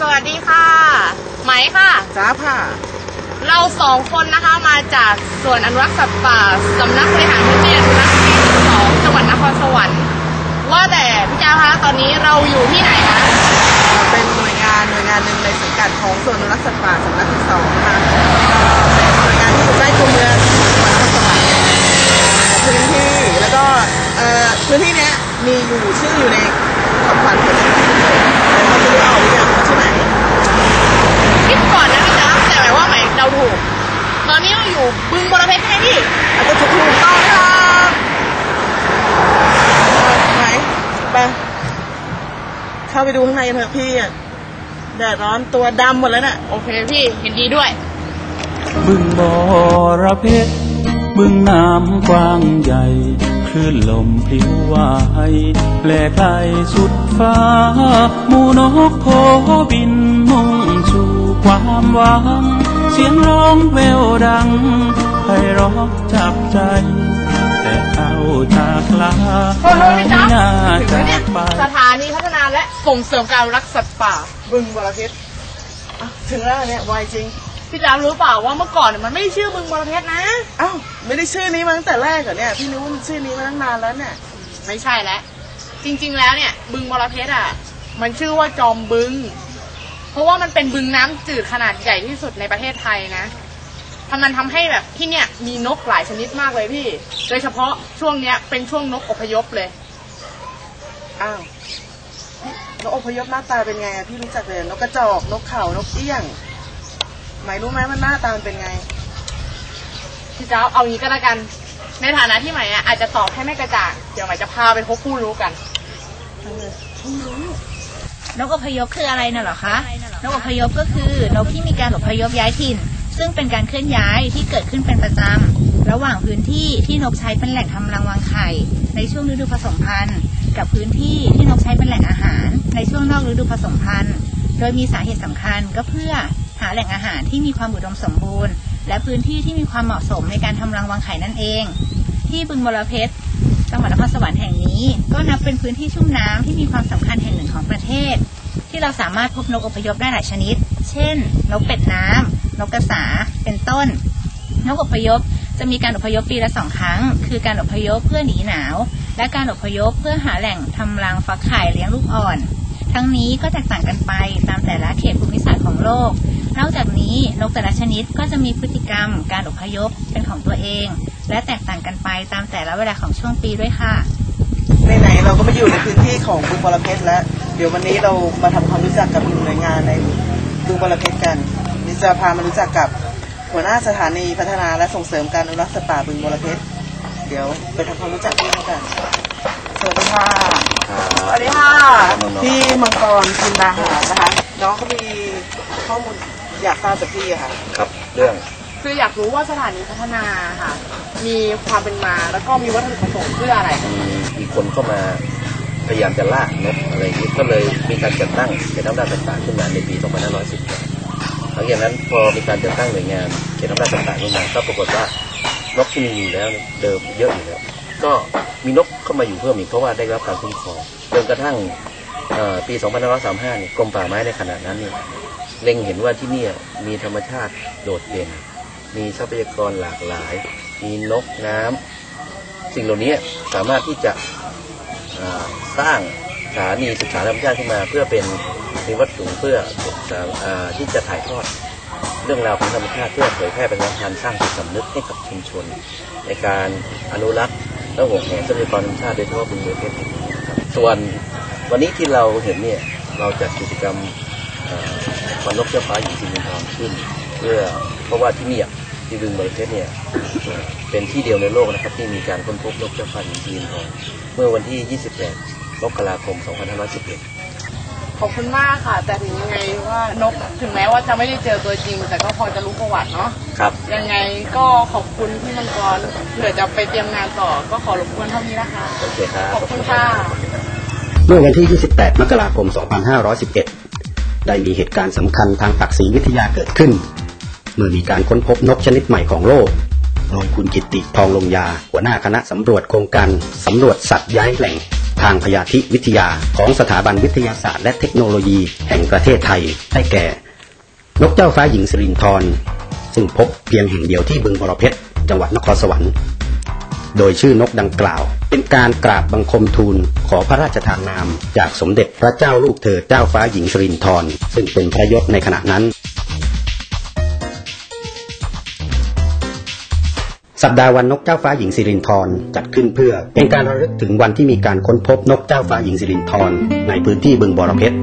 สวัสดีค่ะ ไหมค่ะ จ้าผ่าเราสองคนนะคะมาจากส่วนอนุรักษ์สัตว์ป่าสำนักบริหารพื้นที่อนุรักษ์ที่สองจังหวัดนครสวรรค์ ว่าแต่พี่จ้าคะตอนนี้เราอยู่ที่ไหนคะเป็นหน่วยงานหน่วยงานหนึ่งในสังกัดของส่วนอนุรักษ์สัตว์ป่าสำนักที่สองนะคะก็เป็นหน่วยงานที่อยู่ใกล้ตัวเมืองจังหวัดนครสวรรค์พื้นที่แล้วก็เอ่อพื้นที่เนี้ยมีอยู่ชื่ออยู่ในคำขวัญของแต่ก็ไม่รู้เอาหรือยังว่าที่ไหน คิดก่อนนะพี่จ้าแต่หมาย ว่าไหมเราถูกตอนนี้เราอยู่บึงบรเพชรใช่ไหมพี่อาจจะถูกถูกต้องครับเออไหนไปเข้าไปดูข้างในกันเถอะพี่อะแดดร้อนตัวดำหมดแล้วน่ะ โอเคพี่เห็นดีด้วย บึงบรเพชรบึงน้ำกว้างใหญ่คลื่นลมพลิ้วไหวแปลไกลสุดฟ้าหมูนกโพบินมุ่งสู่ความหวังเสียงร้องแววดังไพเราะจับใจ แต่เอาจากลาโทษนะพี่จ๊ะไม่น่าถึงแล้วเนี่ยจากไปสถานีพัฒนาและส่งเสริมการรักสัตว์ป่า บึงบรเพชรอะถึงแล้วเนี่ยไวจริง พี่จ้ารู้เปล่าว่าเมื่อก่อนเนี่ยมันไม่ได้ชื่อบึงบรเพชรนะ อ้าวไม่ได้ชื่อนี้มาตั้งแต่แรกเหรอเนี่ย พี่นึกว่ามันชื่อนี้มาตั้งนานแล้วเนี่ย ไม่ใช่แล้ว จริง ๆ แล้วเนี่ย บึงบรเพชรอะ มันชื่อว่าจอมบึง เพราะว่ามันเป็นบึงน้ำจืดขนาดใหญ่ที่สุดในประเทศไทยนะทำมันทำให้แบบที่เนี่ยมีนกหลายชนิดมากเลยพี่ โดยเฉพาะช่วงเนี้ยเป็นช่วงนกอพยพเลย อ้าว นกอพยพหน้าตาเป็นไงอะพี่รู้จักเลยนกกระจอก นกเขานกเอี้ยง หมายรู้ไหมมันหน้าตามันเป็นไง พี่เจ้าเอางี้ก็แล้วกัน ในฐานะที่ใหม่อะอาจจะตอบให้ไม่กระจ่างเดี๋ยวใหม่จะพาไปพบผู้รู้กัน นกอพยพคืออะไรน่ะเหรอคะ นกอพยพก็คือนกที่มีการอพยพย้ายถิ่น ซึ่งเป็นการเคลื่อนย้ายที่เกิดขึ้นเป็นประจำระหว่างพื้นที่ที่นกใช้เป็นแหล่งทำรังวางไข่ ในช่วงฤดูผสมพันธุ์ กับพื้นที่ที่นกใช้เป็นแหล่งอาหาร ในช่วงนอกฤดูผสมพันธุ์ โดยมีสาเหตุสำคัญก็เพื่อหาแหล่งอาหารที่มีความอุดมสมบูรณ์ และพื้นที่ที่มีความเหมาะสมในการทำรังวางไข่นั่นเอง ที่บึงบรเพชร จังหวัดนครสวรรค์แห่งนี้ ก็นับเป็นพื้นที่ชุ่มน้ำที่มีความสำคัญแห่งหนึ่งของประเทศ ที่เราสามารถพบนกอพยพได้หลายชนิด เช่น นกเป็ดน้ำนกกระสา เป็นต้น นกอพยพจะมีการอพยพปีละสองครั้ง คือการอพยพเพื่อหนีหนาว และการอพยพเพื่อหาแหล่งทำรังฟักไข่เลี้ยงลูกอ่อน ทั้งนี้ก็แตกต่างกันไปตามแต่ละเขตภูมิศาสตร์ของโลก นอกจากนี้นกแต่ละชนิดก็จะมีพฤติกรรมการอพยพเป็นของตัวเอง และแตกต่างกันไปตามแต่ละเวลาของช่วงปีด้วยค่ะไหนๆเราก็มาอยู่ในพื้นที่ของบึงบรเพชรแล้ว เดี๋ยววันนี้เรามาทำความรู้จักกับหนึ่งหน่วยงานในบึงบรเพชรกันนี่จะพามารู้จักกับหัวหน้าสถานีพัฒนาและส่งเสริมการอนุรักษ์สัตว์ป่าบึงบรเพชรเดี๋ยวไปทำความรู้จักพี่เขากันสวัสดีค่ะสวัสดีค่ะพี่มังกรจินดาหารนะคะ น้องเขามีข้อมูล อยากทราบจากพี่อะค่ะ ครับเรื่อง คืออยากรู้ว่าสถานีพัฒนาค่ะ มีความเป็นมาแล้วก็มีวัตถุประสงค์เพื่ออะไรมีมีคนเข้ามาพยายามจะล่านกอะไรอย่างนี้ก็เลยมีการจัดตั้งเขตอำนาจต่างๆขึ้นมาในปี 2510หลังจากนั้นพอมีการจัดตั้งหน่วยงานเขตอำนาจต่างๆขึ้นมาก็ปรากฏว่านกที่มีอยู่แล้วเนี่ยเดิมเยอะอยู่แล้วก็มีนกเข้ามาอยู่เพิ่มอีกเพราะว่าได้รับการคุ้มครองจนกระทั่งเอ่อปี 2535เนี่ยกรมป่าไม้ในขณะนั้นเนี่ย เล็งเห็นว่าที่นี่มีธรรมชาติโดดเด่น มีทรัพยากรหลากหลาย มีนกน้ำสิ่งเหล่านี้สามารถที่จะสร้างสถานีศึกษาธรรมชาติขึ้นมา เพื่อเป็นมีวัตถุเพื่ออที่จะถ่ายทอดเรื่องราวของธรรมชาติเพื่อเผยแพร่ประชาสัมพันธ์สร้างจิตสำนึกให้กับชุมชน ในการอนุรักษ์และห่วงแหนทรัพยากรธรรมชาติโดยเฉพาะบึงบัวเพชรส่วนวันนี้ที่เราเห็นเนี่ยเราจัดกิจกรรม เอ่อวันนกเจ้าฟ้าหญิงสิรินทรขึ้น เพื่อเพราะว่าที่เนี่ยที่บึงบัวเพชรเนี่ยเอ่อเป็นที่เดียวในโลกนะครับที่มีการค้นพบนกเจ้าฟ้าหญิงสิรินทรเมื่อวันที่ 28มกราคม 2511 ขอบคุณมากค่ะ แต่ถึงยังไงว่านกถึงแม้ว่าจะไม่ได้เจอตัวจริง แต่ก็พอจะรู้ประวัติเนาะครับ ยังไงก็ขอบคุณพี่มังกรเผื่อจะไปเตรียมงานต่อก็ขอรบกวนเท่านี้นะคะโอเคครับขอบคุณค่ะเมื่อวันที่ 28 มกราคม 2511 ได้มีเหตุการณ์สำคัญทางศักศีวิทยาเกิดขึ้น เมื่อมีการค้นพบนกชนิดใหม่ของโลก โดยคุณกิตติทองลงยา หัวหน้าคณะสำรวจโครงการสำรวจสัตว์ย้ายแหล่ง ทางพยาธิวิทยาของสถาบันวิทยาศาสตร์และเทคโนโลยี แห่งประเทศไทยได้แก่ นกเจ้าฟ้าหญิงสิรินทรซึ่งพบเพียงแห่งเดียวที่บึงบรเพชรจังหวัดนครสวรรค์ โดยชื่อนกดังกล่าว เป็นการกราบบังคมทูลขอพระราชทานนาม จากสมเด็จพระเจ้าลูกเธอเจ้าฟ้าหญิงสิรินทรซึ่งเป็นพระยศในขณะนั้น สัปดาห์วันนกเจ้าฟ้าหญิงสิรินทรจัดขึ้นเพื่อ เป็นการระลึกถึงวันที่มีการค้นพบนกเจ้าฟ้าหญิงสิรินทรในพื้นที่บึงบอระเพชร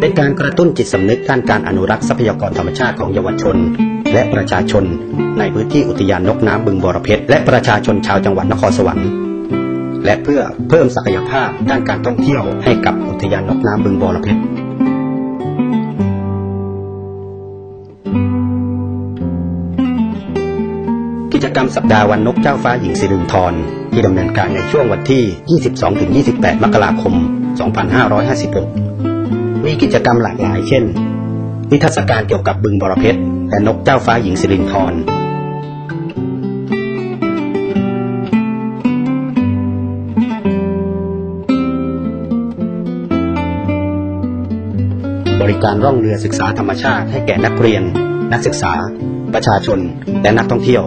เป็นการกระตุ้นจิตสำนึกด้านการอนุรักษ์ทรัพยากรธรรมชาติของเยาวชน และประชาชน ในพื้นที่อุทยานนกน้ำบึงบรเพชรและประชาชนชาวจังหวัดนครสวรรค์และเพื่อเพิ่มศักยภาพด้านการท่องเที่ยวให้กับอุทยานนกน้ำบึงบระเพชรกิจกรรมสัปดาห์วันนกเจ้าฟ้าหญิงสิรินทรที่ดำเนินการในช่วงวันที่ 22-28 มกราคม 2556 กิจกรรมหลากหลาย เช่น นิทรรศการเกี่ยวกับบึงบรเพชรและนกเจ้าฟ้าหญิงสิรินทรบริการร่องเรือศึกษาธรรมชาติให้แก่นักเรียน นักศึกษา ประชาชน และนักท่องเที่ยว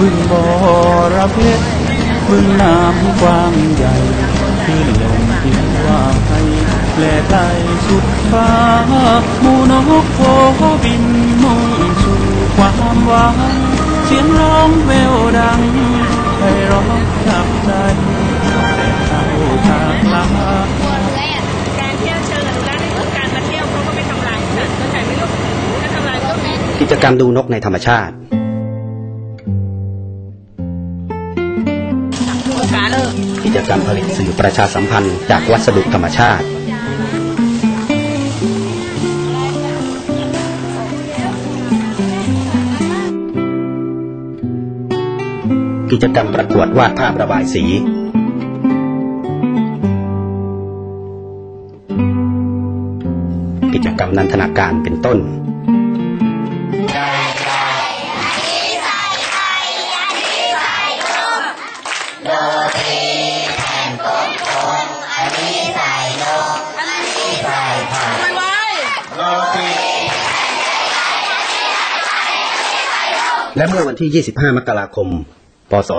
บึงบอระเพชรบึงน้ำกว้างใหญ่ขึ้นลมพิวว่าให้แปลไกลสุดฟ้ามูนกโผบินมุ่งสู่ความหวังเสียงร้องแววดังให้ร้องจับใจแต่เข้าทางลาการเที่ยวเชิงอนุรักษ์นี่คือการมาเที่ยวเขาก็ไม่ทำลายสัตว์เข้าใจไหมลูกถ้าทำลายก็มีกิจกรรมดูนกในธรรมชาติ จกรรมผลิตสื่อประชาสัมพันธ์จากวัสดุธรรมชาติกิจกรรมประกวดวาดภาพระบายสี กิจกรรมนันทนาการเป็นต้น และเมื่อวันที่ 25 มกราคม พศ 2556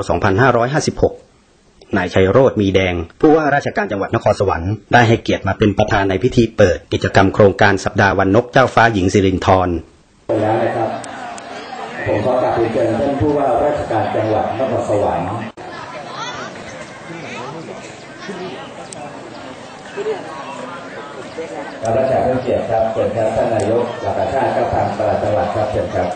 นายชัยโรธมีแดง ผู้ว่าราชการจังหวัดนครสวรรค์ได้ให้เกียรติมาเป็นประธานในพิธีเปิดกิจกรรมโครงการสัปดาห์วันนกเจ้าฟ้าหญิงสิรินทรแล้วนะครับ ผมขอกราบเรียนเชิญท่านผู้ว่าราชการจังหวัดนครสวรรค์รับราชการเกียรติครับเชิญครับท่านนายกหลักชาติครับทางประหลัดจังหวัดครับเชิญครับ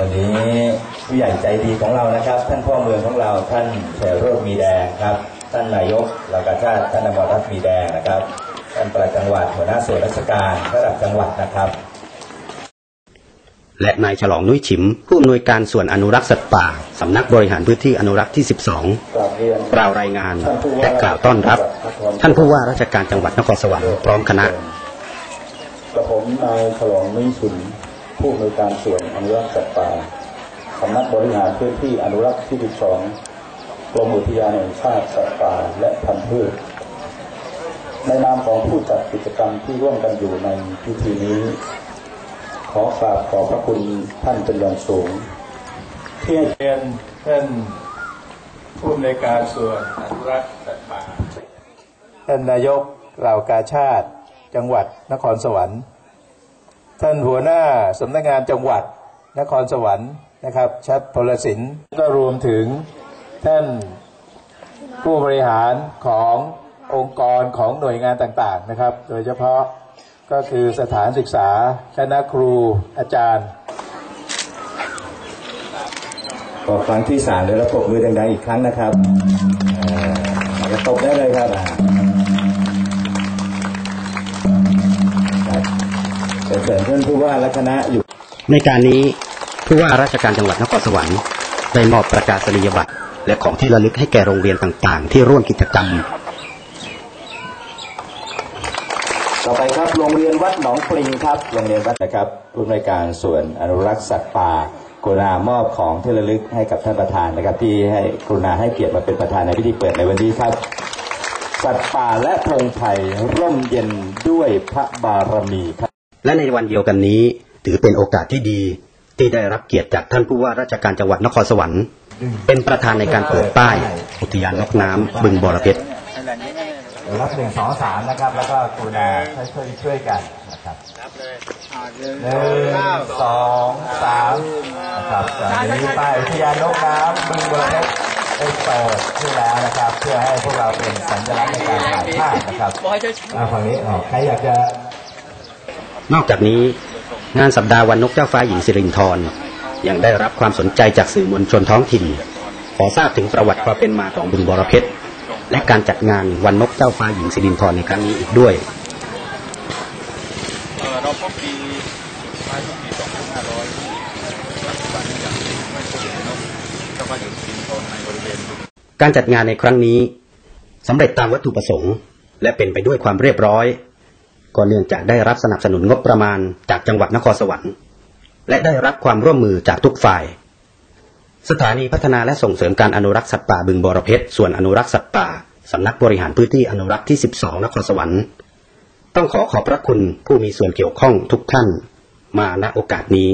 วันนี้ผู้ใหญ่ใจดีของเรานะครับ ท่านพ่อเมืองของเราท่านเฉลิมโรจน์มีแดงครับ ท่านนายกหลักประชาติท่านอมรรัตน์มีแดงนะครับท่านปลัดจังหวัดหัวหน้าส่วนราชการระดับจังหวัดนะครับ และนายฉลองนุ้ยฉิม ผู้อำนวยการส่วนอนุรักษ์สัตว์ป่าสำนักบริหารพื้นที่อนุรักษ์ที่กราบเรียน12 กล่าวรายงานและกล่าวต้อนรับ ท่านผู้ว่าราชการจังหวัดนครสวรรค์พร้อมคณะกระผมนายฉลองนุ้ยฉุน ผู้อำนวยการส่วนอนุรักษ์สัตว์ป่าสำนักบริหารพื้นที่อนุรักษ์ที่ 12 กรมอุทยานแห่งชาติสัตว์ป่าและพันธุ์พืช ในนามของผู้จัดกิจกรรมที่ร่วมกันอยู่ในพิธีนี้ ขอกราบขอบพระคุณท่านเป็นอย่างสูง ที่ให้เรียนท่านผู้อำนวยการส่วนอนุรักษ์สัตว์ป่าท่านนายกเหล่ากาชาติ จังหวัดนครสวรรค์ ท่านหัวหน้าสำนักงานจังหวัดนครสวรรค์นะครับ ชัดพลสินก็รวมถึงท่านผู้บริหารขององค์กรของหน่วยงานต่างๆนะครับ โดยเฉพาะก็คือสถานศึกษาคณะครูอาจารย์ขอครั้งที่สามเลยแล้วปรบมือดังๆอีกครั้งนะครับเอ่อจะตบได้เลยครับ เชิญท่านผู้ว่าและคณะอยู่ ในการนี้ผู้ว่าราชการจังหวัดนครสวรรค์ได้มอบประกาศนียบัตรและของที่ระลึกให้แก่โรงเรียนต่าง ๆ ที่ร่วมกิจกรรม ต่อไปครับโรงเรียนวัดหนองปลิงครับโรงเรียนวัดนะครับผู้อำนวยการส่วนอนุรักษ์สัตว์ป่ากรุณามอบของที่ระลึกให้กับท่านประธานนะครับ ที่ให้กรุณาให้เกียรติมาเป็นประธานในพิธีเปิดในวันนี้ครับ สัตว์ป่าและพงไทยร่มเย็นด้วยพระบารมีครับ และในวันเดียวกันนี้ ถือเป็นโอกาสที่ดีที่ได้รับเกียรติจากท่านผู้ว่าราชการจังหวัดนครสวรรค์ เป็นประธานในการเปิดป้าย อุทยานนกน้ำบึงบรเพชรรับหนึ่งสองสามนะครับ แล้วก็กรุณาช่วยช่วยกันนะครับหนึ่งสองสามนะครับจากนี้ไปอุทยานนกน้ำบึงบรเพชรได้เปิดขึ้นแล้วนะครับ เพื่อให้พวกเราเป็นสัญลักษณ์ในการถ่ายภาพนะครับอ่าฝั่งนี้อ๋อใครอยากจะ นอกจากนี้งานสัปดาห์วันนกเจ้าฟ้าหญิงสิรินธรยังได้รับความสนใจจากสื่อมวลชนท้องถิ่น ขอทราบถึงประวัติความเป็นมาของบึงบรเพชรและการจัดงานวันนกเจ้าฟ้าหญิงสิรินธรในครั้งนี้อีกด้วยเราพบปีปลายปี2500ปัจจุบันยังไม่พบเห็นกเจ้าฟ้าหญิงสิรินธรในบริเวณการจัดงานในครั้งนี้สำเร็จตามวัตถุประสงค์ และเป็นไปด้วยความเรียบร้อย ก็เนื่องจากได้รับสนับสนุนงบประมาณจากจังหวัดนครสวรรค์ และได้รับความร่วมมือจากทุกฝ่าย สถานีพัฒนาและส่งเสริมการอนุรักษ์สัตว์ป่าบึงบรเพชรส่วนอนุรักษ์สัตว์ป่าสำนักบริหารพื้นที่อนุรักษ์ที่ 12 นครสวรรค์ ต้องขอขอบพระคุณผู้มีส่วนเกี่ยวข้องทุกท่านมาณโอกาสนี้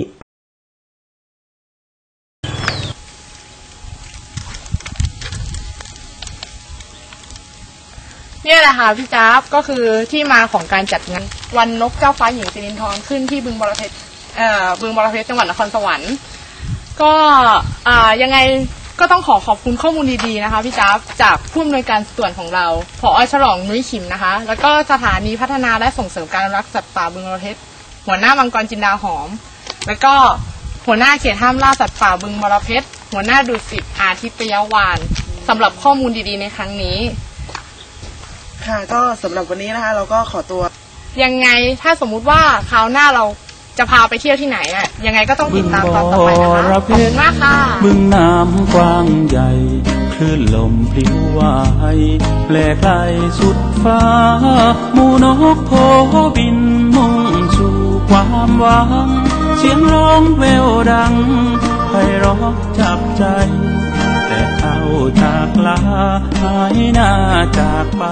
เนี่ยแหละค่ะพี่จ๊าบก็คือที่มาของการจัดงานวันนกเจ้าฟ้าหญิงสิรินธรขึ้นที่บึงบรเพชรเอ่อบึงบรเพชรจังหวัดนครสวรรค์ ก็อ่ายังไงก็ต้องขอขอบคุณข้อมูลดีๆนะคะพี่จ๊าบจากผู้อำนวยการส่วนของเราผอฉลองนุ้ยขิมนะคะ แล้วก็สถานีพัฒนาและส่งเสริมการรักสัตว์ป่าบึงบรเพชรหัวหน้ามังกรจินดาหอม แล้วก็หัวหน้าเขตห้ามล่าสัตว์ป่าบึงบรเพชรหัวหน้าดุสิตอาทิตยวานสำหรับข้อมูลดีๆในครั้งนี้ ค่ะ ก็สำหรับวันนี้นะคะ เราก็ขอตัว ยังไงถ้าสมมุติว่าคราวหน้าเราจะพาไปเที่ยวที่ไหนอะยังไงก็ต้องติดตามตอนต่อไปนะคะขอบคุณมากค่ะ บึงน้ำกว้างใหญ่ คลื่นลมพลิ้วไหวแปลไกลสุดฟ้าหมูนกโพบินมุ่งสู่ความหวัง เสียงร้องแววดังไพเราะจับใจ แต่เข้าจากลาหายหน้าจากไป